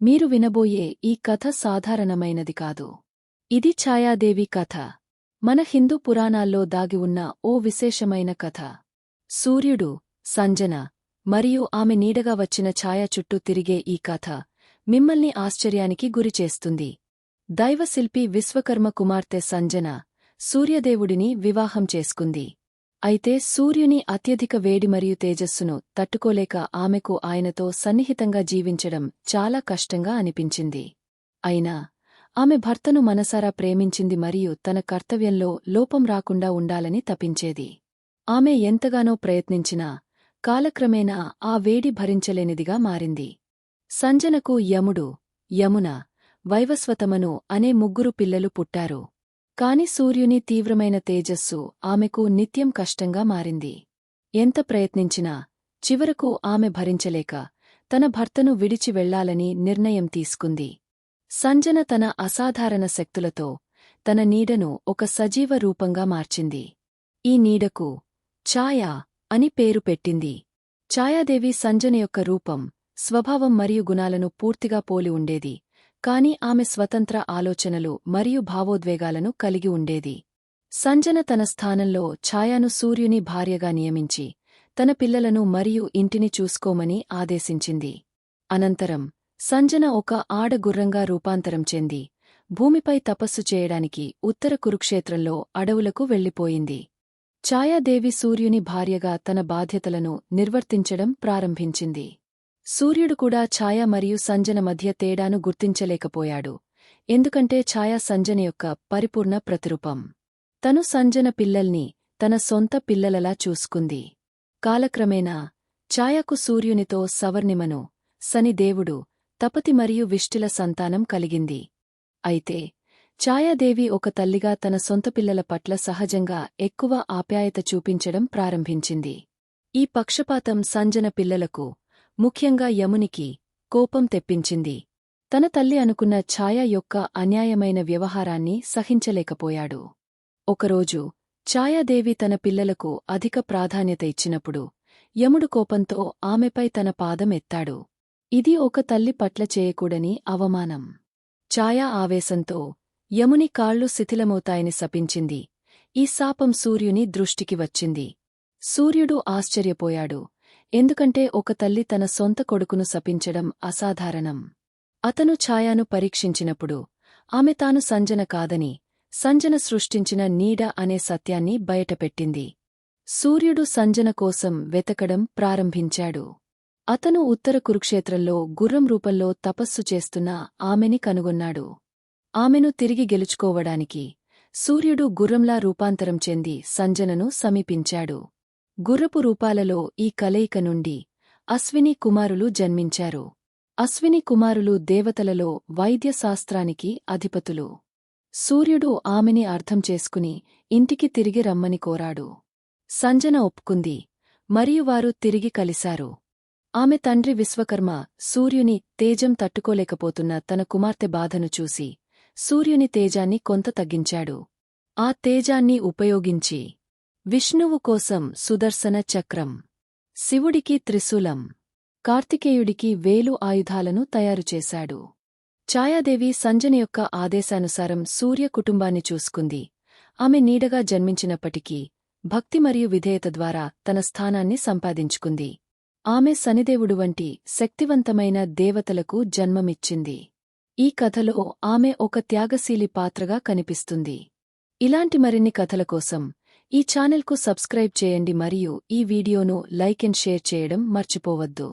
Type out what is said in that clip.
మీరు వినబోయే ఈ కథ సాధారణమైనది కాదు. ఇది ఛాయాదేవి కథ. మన హిందూ పురాణాల్లో దాగి ఉన్న ఓ విశేషమైన కథ. సూర్యుడు సంజన మరియు ఆమె నీడగా వచ్చిన ఛాయ చుట్టూ తిరిగే ఈ కథ మిమ్మల్ని ఆశ్చర్యానికి గురిచేస్తుంది దైవశిల్పి విశ్వకర్మ కుమార్తె సంజన సూర్యదేవుడిని వివాహం చేసుకుంది. అయితే సూర్యుని అత్యధిక వేడి మరియు తేజస్సును తట్టుకోలేక ఆమెకు ఆయనతో సన్నిహితంగా జీవించడం చాలా కష్టంగా అనిపించింది. అయినా ఆమె భర్తను మనసారా ప్రేమించింది మరియు తన కర్తవ్యంలో లోపం రాకుండా ఉండాలని తపించేది. ఆమె ఎంతగానో ప్రయత్నించినా కాలక్రమేణా ఆ వేడి భరించలేనిదిగా మారింది. సంజనకు యముడు యమున వైవస్వతమను అనే ముగ్గురు పిల్లలు పుట్టారు. కాని సూర్యుని తీవ్రమైన తేజస్సు ఆమెకు నిత్యం కష్టంగా మారింది. ఎంత ప్రయత్నించినా చివరకు ఆమె భరించలేక తన భర్తను విడిచి వెళ్ళాలని నిర్ణయం తీసుకుంది. సంజన తన అసాధారణ శక్తులతో తన నీడను ఒక సజీవ రూపంగా మార్చింది. ఈ నీడకు ఛాయా అని పేరు పెట్టింది. ఛాయాదేవి సంజన యొక్క రూపం స్వభావం మరియు గుణాలను పూర్తిగా పోలి ఉండేది. కాని ఆమె స్వతంత్ర ఆలోచనలు మరియు భావోద్వేగాలను కలిగి ఉండేది. సంజన తన స్థానంలో ఛాయాను సూర్యుని భార్యగా నియమించి తన పిల్లలను మరియు ఇంటిని చూసుకోమని ఆదేశించింది. అనంతరం సంజన ఒక ఆడగుర్రంగా రూపాంతరం చెంది భూమిపై తపస్సు చేయడానికి ఉత్తర కురుక్షేత్రంలో అడవులకు వెళ్ళిపోయింది ఛాయాదేవి సూర్యుని భార్యగా తన బాధ్యతలను నిర్వర్తించడం ప్రారంభించింది. సూర్యుడు కూడా ఛాయ మరియు సంజన మధ్య తేడాను గుర్తించలేకపోయాడు. ఎందుకంటే ఛాయ సంజన యొక్క పరిపూర్ణ ప్రతిరూపం. తను సంజన పిల్లల్ని తన సొంత పిల్లలలా చూసుకుంది. కాలక్రమేణా ఛాయకు సూర్యునితో సవర్ణిమను శనిదేవుడు తపతి మరియు విష్టిల సంతానం కలిగింది. అయితే ఛాయాదేవి ఒక తల్లిగా తన సొంత పిల్లల పట్ల సహజంగా ఎక్కువ ఆప్యాయత చూపించడం ప్రారంభించింది. ఈ పక్షపాతం సంజన పిల్లలకు ముఖ్యంగా యమునికి కోపం తెప్పించింది. తన తల్లి అనుకున్న ఛాయ యొక్క అన్యాయమైన వ్యవహారాన్ని సహించలేకపోయాడు. ఒకరోజు ఛాయాదేవి తన పిల్లలకు అధిక ప్రాధాన్యత ఇచ్చినప్పుడు యముడు కోపంతో ఆమెపై తన పాదం ఎత్తాడు. ఇది ఒక తల్లి పట్ల చేయకూడని అవమానం. ఛాయా ఆవేశంతో యముని కాళ్ళు శిథిలమవుతాయని శపించింది. ఈ శాపం సూర్యుని దృష్టికి వచ్చింది. సూర్యుడు ఆశ్చర్యపోయాడు. ఎందుకంటే ఒక తల్లి తన సొంత కొడుకును శపించడం అసాధారణం. అతను ఛాయాను పరీక్షించినప్పుడు ఆమె తాను సంజన కాదని సంజన సృష్టించిన నీడ అనే సత్యాన్ని బయటపెట్టింది. సూర్యుడు సంజన కోసం వెతకడం ప్రారంభించాడు. అతను ఉత్తర కురుక్షేత్రంలో గుర్రం రూపంలో తపస్సు చేస్తున్న ఆమెని కనుగొన్నాడు. ఆమెను తిరిగి గెలుచుకోవడానికి సూర్యుడు గుర్రంలా రూపాంతరం చెంది సంజనను సమీపించాడు. గుర్రపు రూపాలలో ఈ కలయిక నుండి అశ్విని కుమారులు జన్మించారు. అశ్విని కుమారులు దేవతలలో వైద్యశాస్త్రానికి అధిపతులు. సూర్యుడు ఆమెని అర్థం చేసుకుని ఇంటికి తిరిగి రమ్మని కోరాడు. సంజన ఒప్పుకుంది. మరియు వారు తిరిగి కలిశారు. ఆమె తండ్రి విశ్వకర్మ సూర్యుని తేజం తట్టుకోలేకపోతున్న తన కుమార్తె బాధను చూసి సూర్యుని తేజాన్ని కొంత తగ్గించాడు. ఆ తేజాన్ని ఉపయోగించి విష్ణువు కోసం సుదర్శన చక్రం. శివుడికి త్రిశూలం. కార్తికేయుడికి వేలు ఆయుధాలను తయారుచేశాడు ఛాయాదేవి సంజన యొక్క ఆదేశానుసారం సూర్య కుటుంబాన్ని చూసుకుంది. ఆమె నీడగా జన్మించినప్పటికీ భక్తి మరియు విధేయత ద్వారా తన స్థానాన్ని సంపాదించుకుంది. ఆమె శనిదేవుడు వంటి శక్తివంతమైన దేవతలకు జన్మమిచ్చింది. ఈ కథలో ఆమె ఒక త్యాగశీలి పాత్రగా కనిపిస్తుంది. ఇలాంటి మరిన్ని కథల కోసం ఈ ఛానల్కు సబ్స్క్రైబ్ చేయండి మరియు ఈ వీడియోను లైక్ అండ్ షేర్ చేయడం మర్చిపోవద్దు.